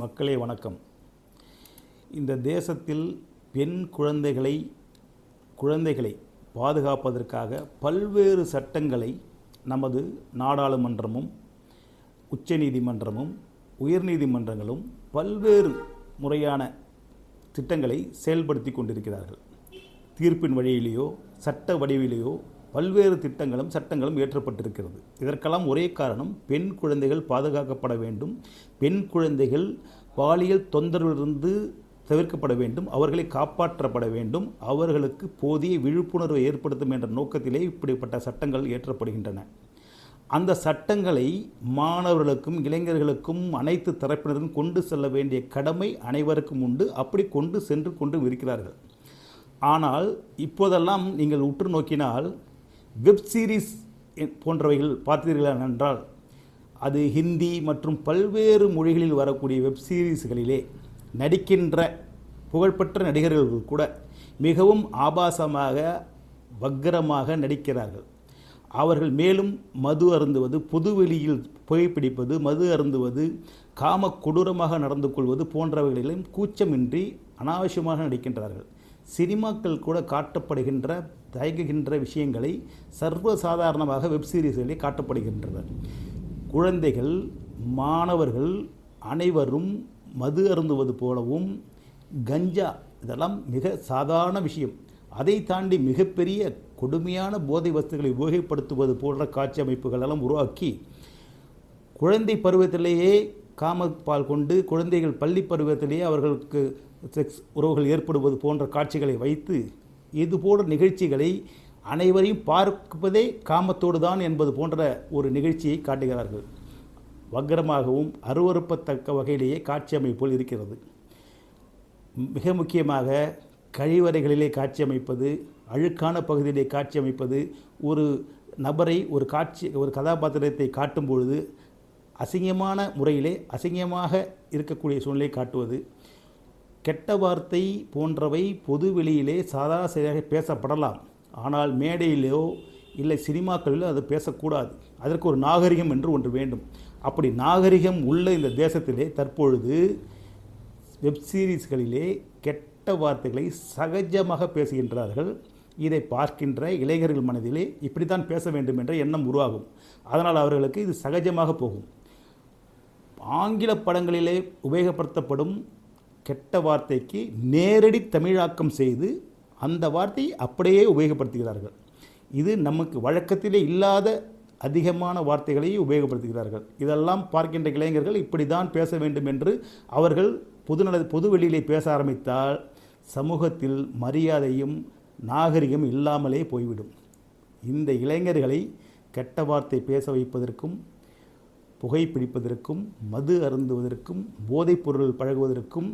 மக்களே வணக்கம். இந்த தேசத்தில் பெண் குழந்தைகளை குழந்தைகளை பாதுகாப்பதற்காக பல்வேறு சட்டங்களை நமது நாடாளுமன்றமும் உச்சநீதிமன்றமும் உயர்நீதிமன்றங்களும் பல்வேறு முறையான திட்டங்களை செயல்படுத்தி கொண்டிருக்கிறார்கள். தீர்ப்பின் வழியிலேயோ சட்ட வடிவிலேயோ பல்வேறு திட்டங்களும் சட்டங்களும் இயற்றப்பட்டிருக்கிறது. இதற்கெல்லாம் ஒரே காரணம் பெண் குழந்தைகள் பாதுகாக்கப்பட வேண்டும். பெண் குழந்தைகள் பாலியல் தொந்தரவிலிருந்து தவிர்க்கப்பட வேண்டும். அவர்களை காப்பாற்றப்பட வேண்டும். அவர்களுக்கு போதிய விழிப்புணர்வை ஏற்படுத்தும் என்ற நோக்கத்திலே இப்படிப்பட்ட சட்டங்கள் இயற்றப்படுகின்றன. அந்த சட்டங்களை மாணவர்களுக்கும் இளைஞர்களுக்கும் அனைத்து தரப்பினரும் கொண்டு செல்ல வேண்டிய கடமை அனைவருக்கும் உண்டு. அப்படி கொண்டு சென்று கொண்டு இருக்கிறார்கள். ஆனால் இப்போதெல்லாம் நீங்கள் உற்று நோக்கினால் வெப் சீரிஸ் போன்றவைகள் பார்த்தீர்களா என்றால் அது ஹிந்தி மற்றும் பல்வேறு மொழிகளில் வரக்கூடிய வெப் சீரிஸ்களிலே நடிக்கின்ற புகழ்பெற்ற நடிகர்கள் கூட மிகவும் ஆபாசமாக வக்கரமாக நடிக்கிறார்கள். அவர்கள் மேலும் மது அருந்துவது பொதுவெளியில் புகைப்பிடிப்பது மது அருந்துவது காம கொடூரமாக நடந்து கொள்வது போன்றவைகளிலும் கூச்சமின்றி அனாவசியமாக நடிக்கின்றார்கள். சினிமாக்கள் கூட காட்டப்படுகின்ற தயங்குகின்ற விஷயங்களை சர்வசாதாரணமாக வெப் சீரிஸ்களிலே காட்டப்படுகின்றன குழந்தைகள் மாணவர்கள் அனைவரும் மது அருந்துவது போலவும் கஞ்சா இதெல்லாம் மிக சாதாரண விஷயம். அதை தாண்டி மிகப்பெரிய கொடுமையான போதை வஸ்துகளை உபயோகப்படுத்துவது போன்ற காட்சி அமைப்புகள் எல்லாம் உருவாக்கி குழந்தை பருவத்திலேயே காமப்பால் கொண்டு குழந்தைகள் பள்ளி பருவத்திலேயே அவர்களுக்கு செக்ஸ் உறவுகள் ஏற்படுவது போன்ற காட்சிகளை வைத்து இது போன்ற நிகழ்ச்சிகளை அனைவரையும் பார்ப்பதே காமத்தோடு தான் என்பது போன்ற ஒரு நிகழ்ச்சியை காட்டுகிறார்கள். வக்கரமாகவும் அருவறுப்பத்தக்க வகையிலேயே காட்சி அமைப்புகள் இருக்கிறது. மிக முக்கியமாக கழிவறைகளிலே காட்சி அமைப்பது அழுக்கான பகுதியிலே காட்சி அமைப்பது ஒரு நபரை ஒரு காட்சி ஒரு கதாபாத்திரத்தை காட்டும் பொழுது அசிங்கமான முறையிலே அசிங்கமாக இருக்கக்கூடிய சூழ்நிலை காட்டுவது கெட்ட வார்த்தை போன்றவை பொது வெளியிலே சாதாரண சரியாக பேசப்படலாம். ஆனால் மேடையிலோ இல்லை சினிமாக்களிலோ அது பேசக்கூடாது. அதற்கு ஒரு நாகரிகம் என்று ஒன்று வேண்டும். அப்படி நாகரிகம் உள்ள இந்த தேசத்திலே தற்பொழுது வெப் சீரிஸ்களிலே கெட்ட வார்த்தைகளை சகஜமாக பேசுகின்றார்கள். இதை பார்க்கின்ற இளைஞர்கள் மனதிலே இப்படித்தான் பேச வேண்டும் என்ற எண்ணம் உருவாகும். அதனால் அவர்களுக்கு இது சகஜமாக போகும். ஆங்கில படங்களிலே உபயோகப்படுத்தப்படும் கெட்ட வார்த்தைக்கு நேரடி தமிழாக்கம் செய்து அந்த வார்த்தையை அப்படியே உபயோகப்படுத்துகிறார்கள். இது நமக்கு வழக்கத்திலே இல்லாத அதிகமான வார்த்தைகளை உபயோகப்படுத்துகிறார்கள். இதெல்லாம் பார்க்கின்ற இளைஞர்கள் இப்படி தான் பேச வேண்டும் என்று அவர்கள் பொதுநல பொதுவெளியிலே பேச ஆரம்பித்தால் சமூகத்தில் மரியாதையும் நாகரிகம் இல்லாமலே போய்விடும். இந்த இளைஞர்களை கெட்ட வார்த்தை பேச வைப்பதற்கும் புகைப்பிடிப்பதற்கும் மது அருந்துவதற்கும் போதைப்பொருள் பழகுவதற்கும்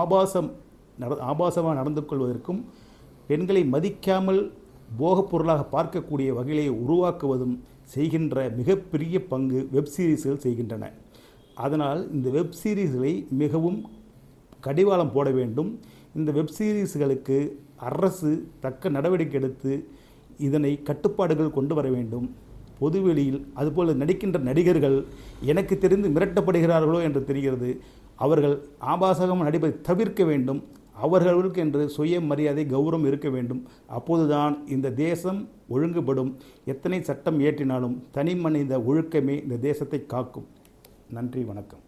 ஆபாசம் நட ஆபாசமாக நடந்து கொள்வதற்கும் பெண்களை மதிக்காமல் போகப் பொருளாக பார்க்கக்கூடிய வகையை உருவாக்குவதும் செய்கின்ற மிகப்பெரிய பங்கு வெப் சீரிஸ்கள் செய்கின்றன. அதனால் இந்த வெப் சீரிஸ்களை மிகவும் கடிவாளம் போட வேண்டும். இந்த வெப் சீரிஸ்களுக்கு அரசு தக்க நடவடிக்கை எடுத்து இதனை கட்டுப்பாடுகள் கொண்டு வர வேண்டும். பொதுவெளியில் அதுபோல் நடிக்கின்ற நடிகர்கள் எனக்கு தெரிந்து மிரட்டப்படுகிறார்களோ என்று தெரிகிறது. அவர்கள் ஆபாசகம் நடிப்பதை தவிர்க்க வேண்டும். அவர்களுக்கு என்று சுய மரியாதை கௌரவம் இருக்க வேண்டும். அப்போதுதான் இந்த தேசம் ஒழுங்குபடும். எத்தனை சட்டம் இயற்றினாலும் தனி மனித ஒழுக்கமே இந்த தேசத்தை காக்கும். நன்றி வணக்கம்.